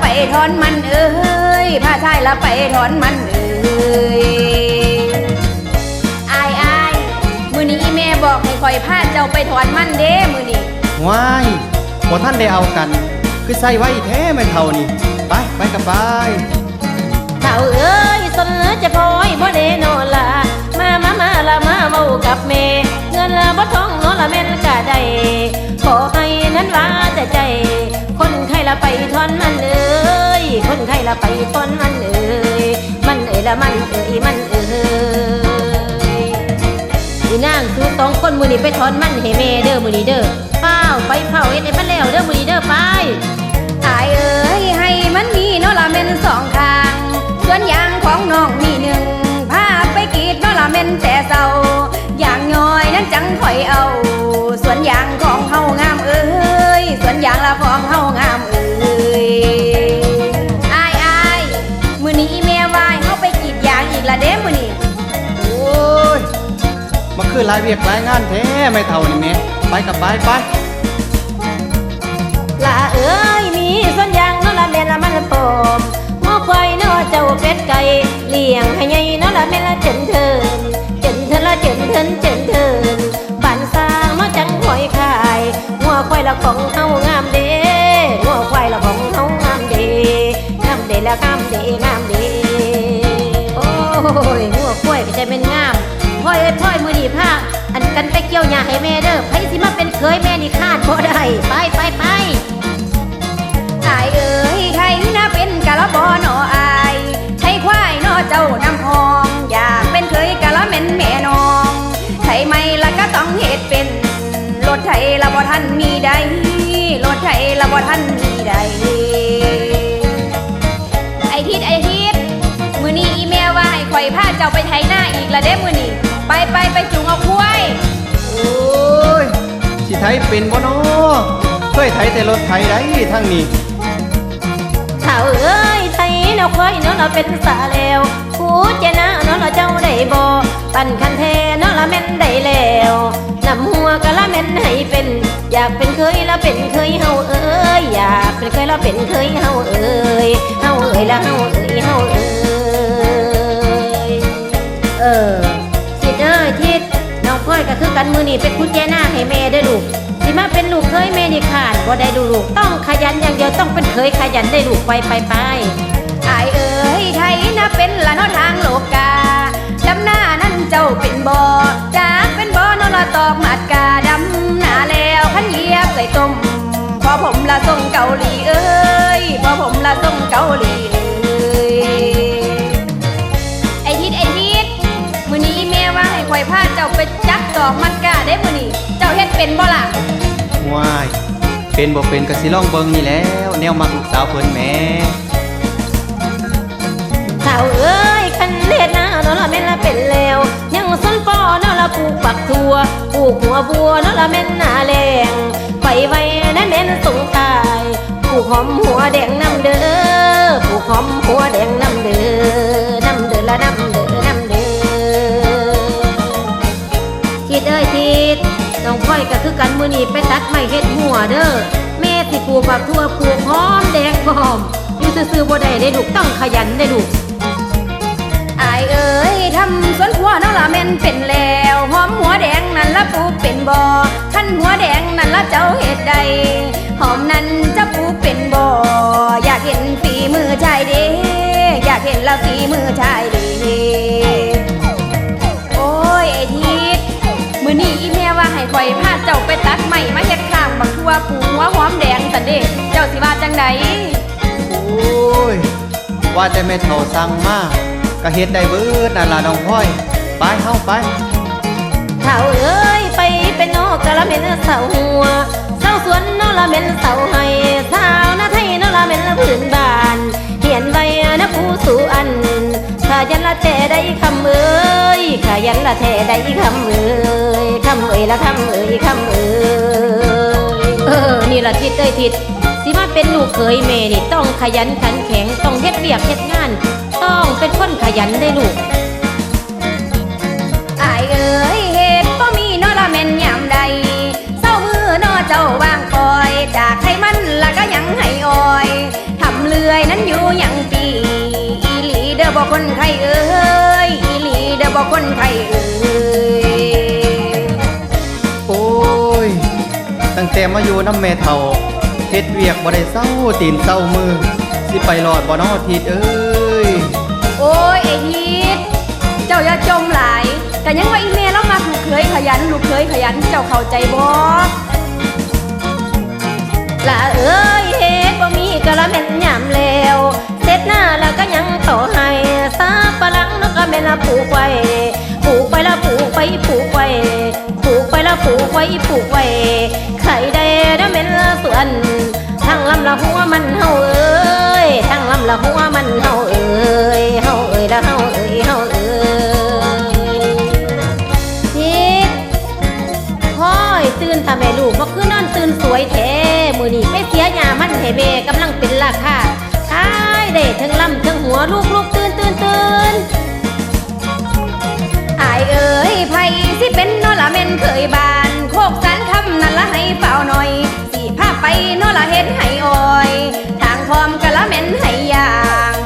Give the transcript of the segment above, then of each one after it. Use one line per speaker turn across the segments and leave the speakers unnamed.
ไปถอนมันเอ้ยพาชายละไปถอนมันเอ้ยอายอายมือนี้อีแม่บอกให้คอยพาเจ้าไปถอนมันเด้มือนี้
ว้ายบ่ท่านได้เอากัน คือใส่ไว้แท้ไม่เท่านี่ไปไปกับไป
เท่าเอ้ยสนจะพอยบ่ได้นอนละมามามาละมาเว้ากับแม่เงิ นละบ่ท้องนอละแม่นกะได้ขอให้นั้นว่าแต่ใจ คนไทยละไปทอนมันเอ้ยคนไทยละไปทอนมันเอ้ยมันเอ้ยละมันเอ้ยมันเอ้ยอีนางคือสองคนมือนี้ไปทอนมันให้แม่เด้อมือนี้เด้อเฝ้าไปเผาเอ็ดให้มันแล้วเด้อมือนี้เด้อไป
อายเอ้ยให้มันมีเนาะละเม่นสองทางส่วนยางของน้องมีหนึ่งพาไปกีดเนาะละเม่นแต่เศร้า อย่างน้อยนั้นจังถอยเอาส่วนยางของเฮางามเอ้ยส่วนยางละของเฮางามเอ้ยอายอายมือนี้อีแม่วายเฮาไปกรีดยางอีกละเด้มือนี้
โอ้ยมาคือหลายเวียกหลายงานแท้ไม่เท่านี่แม่ไปกับไปไป
ลาเอ้ย เทินเจินเทินบ้านสร้างมาจังหอยขายหัวควายละของเฮางามเด้หัวควายละของเฮางามเด้งามเด้ละงามเด้งามเด้โอ้ยหัวควายก็ใจเป็นงามพ่อยพ่อยมือดีผ้าอันกันไปเกี่ยวหญ้าให้แม่เด้อไผสิมาเป็นเคยแม่นี่คาดบ่ได้ไปไปไป
ยละบ่ทันมีใดรถไทยละบ่ทันมีใดไอทิดไอทิดมือนี้อีเมลว่าให้ข่อยพาเจ้าไปไทยหน้าอีกละเด้มือนี้ไปไปไปจุงเอาคุ้ย
โอ้ยสิไทยเป็นบ่น้อเคยไทยแต่รถไทยได้ทั้งนี้
เท่าเอ้ยไทยเนาะควายเนาะเราเป็นสาแล้วกูเจนะเนาะเราเจ้าได้บ่ปั่นคันเทเนาะละแม่นได้แล้ว นำหัวกะละแม่นให้เป็น อยากเป็นเคยละเป็นเคยเฮาเอ้ยอยากเป็นเคยละเป็นเคยเฮาเอ้ยเฮาเอ้ยละเฮาเอ้ยเฮาเอ้ยเออทิดเอ้ยทิดน้องพ่อยก็คือกันมือนี่เป็นกุญแจหน้าให้แม่เด้ลูกสิมาเป็นลูกเคยแม่นี่ขาดบ่ได้ดูลูกต้องขยันอย่างเดียวต้องเป็นเคยขยันได้ลูกไปไปไป
ไอเอ๋ยไทยนะเป็นละนอทางโลกาดำหน้านั่น เจ้าเป็นบ่อจากเป็นบ่อนอละตอกหมัดกาดำหน้าแล้วขันเหยียบใส่ต้มพอผมละส่งเกาหลีเอ้ยพอผมละส่งเกาหลีเอ้ยไอทิดไอทิดมือนี้แม่ว่าให้ข่อยพาเจ้าไปจักตอกมัดกาได้มือนี้เจ้าเฮ็ดเป็นบ่ล่ะ
ว้ายเป็นบ่เป็นก็สิลองเบิ่งนี่แหล้ว แนวมักลูกสาวเพิ่นแหม่
เท่าเอ้ยคันเฮ็ดนาเนาะละแม่นละเป็นแล้ว ละปลูกปักทั่วปลูกหัวบัวเนาะละแม่นหน้าแรงไปไว้นั่นแม่นสงตายปลูกหอมหัวแดงน้ำเด้อปลูกหอมหัวแดงน้ำเด้อน้ำเด้อละน้ำเด้อน้ำเด้อทิดเอ้ยทิดน้องพ่อยก็คือกันมือนีไปตัดไม้เฮ็ดหัวเด้อแม่สิปลูกผักทั่วปลูกหอมแดงพร้อมอยู่ซื่อๆบ่ได้ได้ลูกต้องขยันได้ลูก
อายเอ๋ยทำสวนครัวเนาะละแม่นเป็นแล้วหอมหัวแดงนั่นละปูเป็นบ่อขั้นหัวแดงนั่นละเจ้าเฮ็ดใด หอมนั้นจะปูเป็นบ่ออยากเห็นฝีมือชายเด้อยากเห็นละฝีมือชายเด้โอ้ยไอทิดมื้อนี้อีแม่ว่าให้ข่อยพาเจ้าไปตัดไม้มาเฮ็ดข้างบักทั่วปูหัวหอมแดงสันเด้เจ้าสิว่าจังใด
โอ้ยว่าแต่แม่เฒ่าสั่งมา ก็เฮ็ดได้เบิดนั่นล่ะน้องพ่อย ไปเฮาไป
เท่าเอ้ยไปเป็นนกกะละเม็นเสาหัวเสาสวนนอละเม็นเสาให้สาวนาไทยนอละเม็นพื้นบ้านเขียนไว้นะผู้สู่อันขยันละแต่ได้คำเอ้ยขยันละแต่ได้คำเอ้ยคำเอ้ยละคำเอ้ยคำเอ้ยเออนี่ละทิศเอ้ยทิศ สิมาเป็นลูกเคยแม่นี่ต้องขยันขันแข็งต้องเฮ็ดเบียกเฮ็ดงาน ต้องเป็นคนขยันได้ลูก
อายเอ๋ยเหตุบ่มีนอละแม่นยามใดเศร้ามือนอเจ้าวางคอย จากให้มันละก็ยังให้อ่อยทำเลื่อยนั้นอยู่อย่างปีอีลีเดาบอกคนไข้เอ้ยอีหลีเด้อบอกคนไข้เอ้ย
โอ้ยตั้งแต่มาอยู่น้ำแม่เฒ่า เฮ็ดเวียกบ่ได้เศร้าตีนเศร้ามือ สิไปรอดบ่นอทิดเอ้ย
โอ้ยไอ้ทิศเจ้าอย่าจมหลายแต่ยังว่าอีเมลแล้วมาลูกเคยขยันลูกเคยขยันเจ้าเข้าใจบ่
ละเอ้ยเฮ็ดบ่มีกะละแม่นยามแล้วเสร็จหน้าแล้วก็ยังต่อให้ซาปะลังแล้วก็แม่นละปลูกไว้ปลูกไปละปลูกไปปลูกไว้ ปลูกไปละปูกไว้ปูกไว้ไข่ได้นะแม่นละส่วนทั้งลำละหัวมันเฮาเอ้ยทั้งลำละหัวมันเฮาเอ้ยเฮาเอ้ยละเฮาเอ้ยเฮาเอ้ยทิศพ่อยตื่นทำแม่ลูกบ่คือนอนตื่นสวยแท้มือนี้ไปเสียยามันให้แม่กำลังเป็นราคาขายได้ทั้งลำทั้งหัวลูกลูกตื่นตื่นตื่นา
ยเอ้ยไผสิเป็นโนละเม่นเคยบาน โคกสันคำนั่นละให้เฝ้าหน่อย สิพาไปโนละเฮ็ดให้อ้อย ทางพร้อมกะละเม่นให้ยาง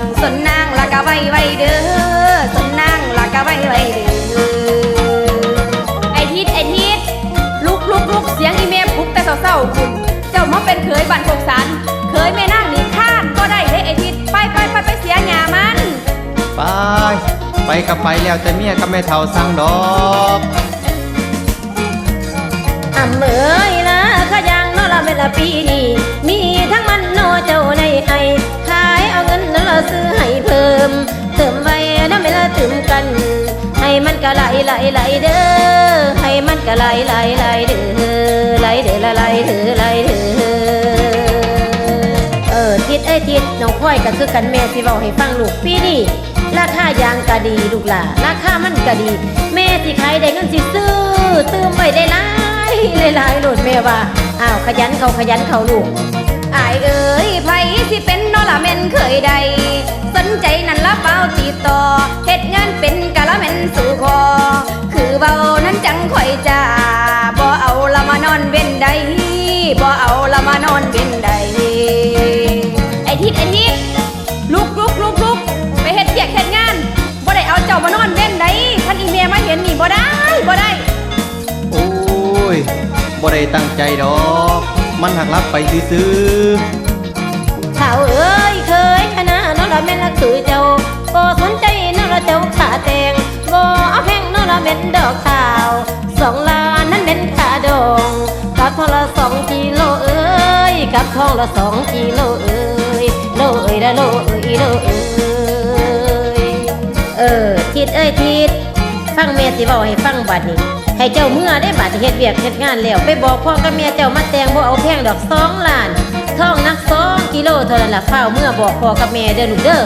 ไปกับไป
แล้วแต่เมียกับแม่เฒ่าสั่งดอก
อ่ำเอ้ยนะขยังนอละเวลาปีนี้มีทั้งมันโนเจ้าในไอขายเอาเงินนั้นเราซื้อให้เพิ่ม เติมไว้นะเวลาถึงกัน ให้มันก็ไหลไหลไหลเด้อให้มันก็ไหลไหลไหลเด้อไหลเด้อละไหลเด้อไหลเด้อเออทิศเอ้ยทิศน้องพ่อยก็คือกันแม่สิเว้าให้ฟังลูกปีนี้ ราคายางก็ดีลูกหล่ะราคามันก็ดี แม่สิขายได้เงินสิซื้อเติมไว้ได้หลายหลายโหลดแม่ว่าอ้าวขยันเขาขยันเขาลูก
อายเอ๋ยไผสิเป็นนอละเมนเคยใด สนใจนั่นละเป้าติดต่อเฮ็ดงานเป็นกะละเมนสู่คอ คือเบานั้นจังข่อยจ้าบ่เอาละมานอนเว้นใดบ่เอาละมานอนเว้นใด บ่ได้บ่ได้
โอ้ยบ่ได้ตั้งใจดอก มันหักลับไปซื้อ
เท่าเอ้ยเคยคณะน้องละแม่นละคือเจ้าบ่สนใจน้องละเจ้าขาแตงบ่เอาแพงน้องละแม่นดอกขาวสองล้านนั้นเป็นขาดองกับทองละสองกิโลเอ้ยกับทองละสองกิโลเอ้ยโลเอ้ยละโลเอ้ยโลเอ้ยเออทิดเอ้ยทิด ฟังแม่สิเว้าให้ฟังบัดนี้ ให้เจ้าเมื่อได้บัดเฮ็ดเวียกเฮ็ดงานแล้ว ไปบอกพ่อกับแม่เจ้ามาแต่งบ่เอาแพงดอกสองล้านท่องนักสองกิโลเท่านั้นละฝ้าวเมื่อบอกพ่อกับแม่เด้อลูกเด้อ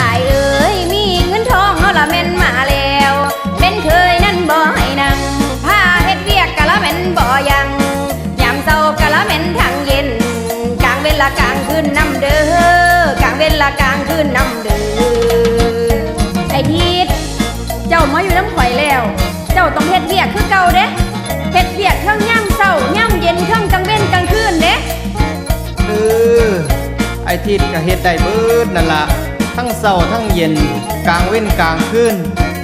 อายเอ้ยมีเงินทองเนาละแม่นมาแล้วเป็นเคยนั่นบ่ให้นั่งผ้าเฮ็ดเวียกกะละแม่นบ่ยังยามเศร้ากะละแม่นทางเย็นกลางเวลากลางคืนนำเด้อกลางเวลากลางคืนนำเด้อ มาอยู่น้ำข่อยแล้ว เจ้าต้องเฮ็ดเบียกคือเก่าเด้เฮ็ดเบียกเทั้งย่ำเศร้าย่ำเย็นเทั้งกลางเว้นกลางคืนเด้
เออไอทิดก็เฮ็ดได้เบิดนั่นละทั้งเศร้าทั้งเย็นกลางเว้นกลางคืน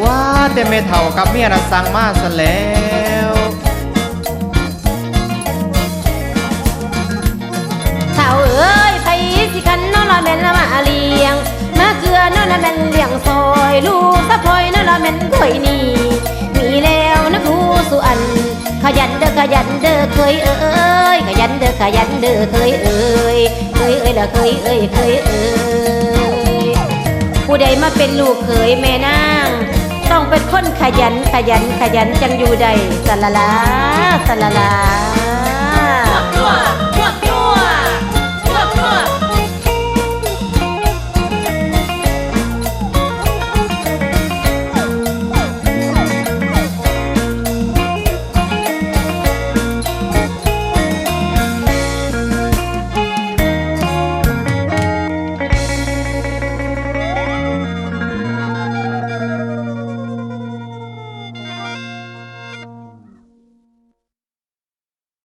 ว่าแต่เมเฒ่ากับเมียน่ะสั่งมาซะแล้ว
เกลือน้องละแม่นเลี้ยงซอยลูกสะพอยน้องละแม่นข่อยนี่มีแล้วนะผู้สุอัน ขยันเด้อขยันเด้อเคยเอ้ยขยันเด้อขยันเด้อเคยเอ้ยเคยเอ้ยละเคยเอ้ยเคยเอ้ยผู้ใดมาเป็นลูกเขยแม่นางต้องเป็นคนขยันขยันขยันจังอยู่ใดสละลาสละลา